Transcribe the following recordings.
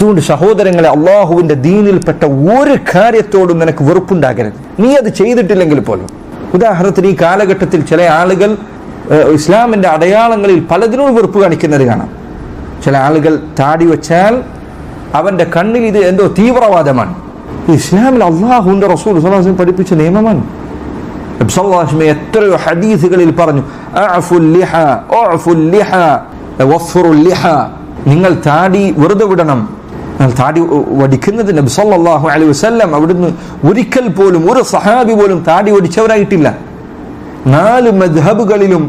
അതുകൊണ്ട് സഹോദരങ്ങളെ അള്ളാഹുവിന്റെ ദീനിൽപ്പെട്ട ഒരു കാര്യത്തോടും നിനക്ക് വെറുപ്പുണ്ടാകരുത്. നീ അത് ചെയ്തിട്ടില്ലെങ്കിൽ പോലും. ഉദാഹരണത്തിന് ഈ കാലഘട്ടത്തിൽ ചില ആളുകൾ ഇസ്ലാമിന്റെ അടയാളങ്ങളിൽ പലതിനോട് വെറുപ്പ് കാണിക്കുന്നത് കാണാം. ചില ആളുകൾ താടി വച്ചാൽ അവന്റെ കണ്ണിൽ ഇത് എന്തോ തീവ്രവാദമാണ്. ഇസ്ലാമിൽ അള്ളാഹുവിന്റെ റസൂൽ വസല്ലം പഠിപ്പിച്ച നിയമമാണ്. എത്രയോ ഹദീസുകളിൽ പറഞ്ഞു നിങ്ങൾ താടി വെറുതെ വിടണം. താടി വടിക്കുന്നത് നബി സല്ലാഹു അലൈഹി വസ്ല്ലാം അവിടുന്ന് ഒരിക്കൽ പോലും ഒരു സഹാബി പോലും താടി ഒടിച്ചവരായിട്ടില്ല നാല് മദ്ഹബുകളിലും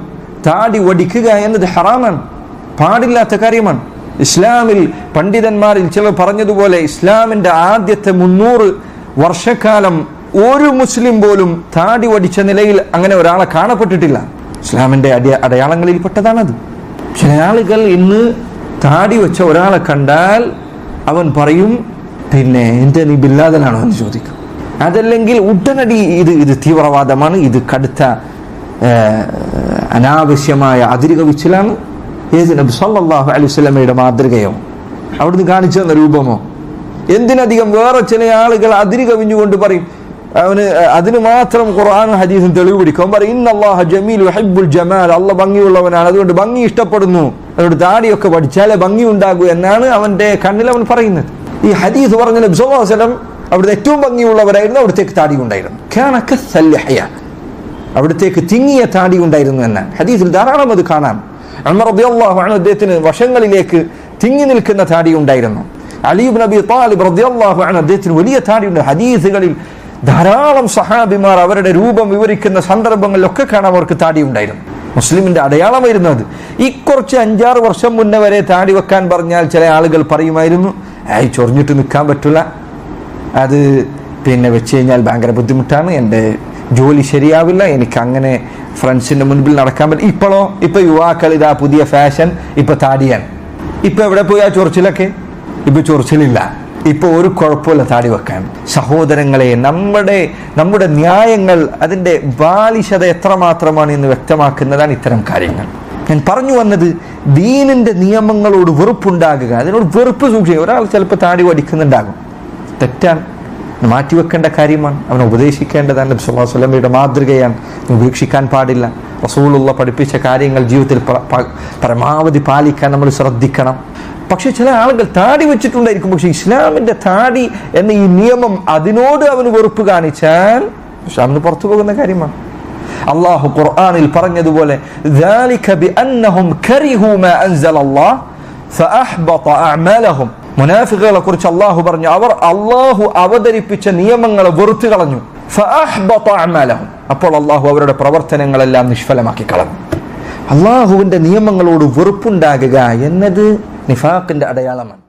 താടി വടിക്കുക എന്നത് ഹറാമാണ് പാടില്ലാത്ത കാര്യമാണ്. ഇസ്ലാമിൽ പണ്ഡിതന്മാരിൽ ചിലർ പറഞ്ഞതുപോലെ ഇസ്ലാമിന്റെ ആദ്യത്തെ മുന്നൂറ് വർഷക്കാലം ഒരു മുസ്ലിം പോലും താടി വടിച്ച നിലയിൽ അങ്ങനെ ഒരാളെ കാണപ്പെട്ടിട്ടില്ല. ഇസ്ലാമിന്റെ അടയ അടയാളങ്ങളിൽ പെട്ടതാണത് ചില ആളുകൾ ഇന്ന് താടി വെച്ച ഒരാളെ കണ്ടാൽ അവൻ പറയും പിന്നെ എന്റെ നീ ബില്ലാദനാണോ? എന്ന് ചോദിക്കും. അതല്ലെങ്കിൽ ഉടനടി ഇത് ഇത് തീവ്രവാദമാണ് ഇത് കടുത്ത അനാവശ്യമായ അനാവശ്യമായ അതിരുകവിച്ചിലാണ്. ഏത് നബി സല്ലല്ലാഹു അലൈഹി വസല്ലമയുടെ മാതൃകയോ? അവിടുന്ന് കാണിച്ചു തന്ന രൂപമോ? എന്തിനധികം വേറെ ചില ആളുകൾ അതിരുകവിഞ്ഞുകൊണ്ട് പറയും അവന് അതിന് മാത്രം ഖുർആാനും ഹദീസും തെളിവ് പിടിക്കും. പറയും ഇന്നല്ലാഹ ജമീൽ ഹബ്ബുൽ ജമാൽ. അല്ല ഭംഗിയുള്ളവനാണ്. അതുകൊണ്ട് ഭംഗി ഇഷ്ടപ്പെടുന്നു. അതുകൊണ്ട് താടിയൊക്കെ പഠിച്ചാലേ ഭംഗി ഉണ്ടാകൂ എന്നാണ് അവന്റെ കണ്ണിൽ അവൻ പറയുന്നത്. ഈ ഹദീസ് പറഞ്ഞ നബി സല്ലല്ലാഹു അവിടുത്തെ ഏറ്റവും ഭംഗിയുള്ളവരായിരുന്നു അവിടത്തേക്ക് താടി ഉണ്ടായിരുന്നു കാന കസ്സല്ലഹയ. അവിടത്തേക്ക് തിങ്ങിയ താടി ഉണ്ടായിരുന്നു എന്നാണ് ഹദീസിൽ ധാരാളം അത് കാണാം. ഉമർ റളിയല്ലാഹു അൻഹു അദ്ദേഹത്തിന് വശങ്ങളിലേക്ക് തിങ്ങി നിൽക്കുന്ന താടി ഉണ്ടായിരുന്നു. അലീബ് നബി താലിബ് റളിയല്ലാഹു അൻഹു അദ്ദേഹത്തിന് വലിയ താടിയുണ്ട്. ഹദീസുകളിൽ ധാരാളം സഹാബിമാർ അവരുടെ രൂപം വിവരിക്കുന്ന സന്ദർഭങ്ങളിലൊക്കെ കാണാൻ അവർക്ക് താടി ഉണ്ടായിരുന്നു മുസ്ലിമിന്റെ അടയാളമായിരുന്നു അത്. ഈ കുറച്ച് അഞ്ചാറ് വർഷം മുന്നേ വരെ താടി വെക്കാൻ പറഞ്ഞാൽ ചില ആളുകൾ പറയുമായിരുന്നു ആയി ചൊറിഞ്ഞിട്ട് നിൽക്കാൻ പറ്റില്ല അത് പിന്നെ വെച്ച് കഴിഞ്ഞാൽ ഭയങ്കര ബുദ്ധിമുട്ടാണ്. എന്റെ ജോലി ശരിയാവില്ല. എനിക്ക് അങ്ങനെ ഫ്രണ്ട്സിന്റെ മുൻപിൽ നടക്കാൻ പറ്റും ഇപ്പോഴോ? ഇപ്പോൾ യുവാക്കൾ ഇതാ പുതിയ ഫാഷൻ ഇപ്പോൾ താടിയാണ്. ഇപ്പോൾ എവിടെ പോയി ആ ചൊറിച്ചിലൊക്കെ? ഇപ്പോൾ ചൊറിച്ചിലില്ല. ഇപ്പൊ ഒരു കുഴപ്പമില്ല താടി വെക്കാൻ. സഹോദരങ്ങളെ നമ്മുടെ നമ്മുടെ ന്യായങ്ങൾ അതിന്റെ ബാലിശത എത്രമാത്രമാണ് എന്ന് വ്യക്തമാക്കുന്നതാണ് ഇത്തരം കാര്യങ്ങൾ. ഞാൻ പറഞ്ഞു വന്നത് ദീനിന്റെ നിയമങ്ങളോട് വെറുപ്പുണ്ടാകുക. അതിനോട് വെറുപ്പ് സൂക്ഷിക്കുക. ഒരാൾ ചിലപ്പോൾ താടി വടിക്കുന്നുണ്ടാകും തെറ്റാണ്. മാറ്റിവെക്കേണ്ട കാര്യമാണ്. അവനെ ഉപദേശിക്കേണ്ടതാണ്. നബി മാതൃകയാണ്. ഉപേക്ഷിക്കാൻ പാടില്ല. റസൂലുള്ള പഠിപ്പിച്ച കാര്യങ്ങൾ ജീവിതത്തിൽ പരമാവധി പാലിക്കാൻ നമ്മൾ ശ്രദ്ധിക്കണം. പക്ഷെ ചില ആളുകൾ താടി വെച്ചിട്ടുണ്ടായിരിക്കും. പക്ഷെ ഇസ്ലാമിന്റെ താടി എന്ന ഈ നിയമം അതിനോട് അവന് വെറുപ്പ് കാണിച്ചാൽ ഇസ്ലാമിന് പുറത്തു പോകുന്ന കാര്യമാണ്. അള്ളാഹു ഖുർആാനിൽ പറഞ്ഞതുപോലെ മുനാഫികളെ കുറിച്ച് അള്ളാഹു പറഞ്ഞു അവർ അള്ളാഹു അവതരിപ്പിച്ച നിയമങ്ങളെ വെറുത്തു കളഞ്ഞു. അപ്പോൾ അള്ളാഹു അവരുടെ പ്രവർത്തനങ്ങളെല്ലാം നിഷ്ഫലമാക്കി കളഞ്ഞു അള്ളാഹുവിന്റെ നിയമങ്ങളോട് വെറുപ്പുണ്ടാകുക എന്നത് നിഫാക്കിന്റെ അടയാളമാണ്.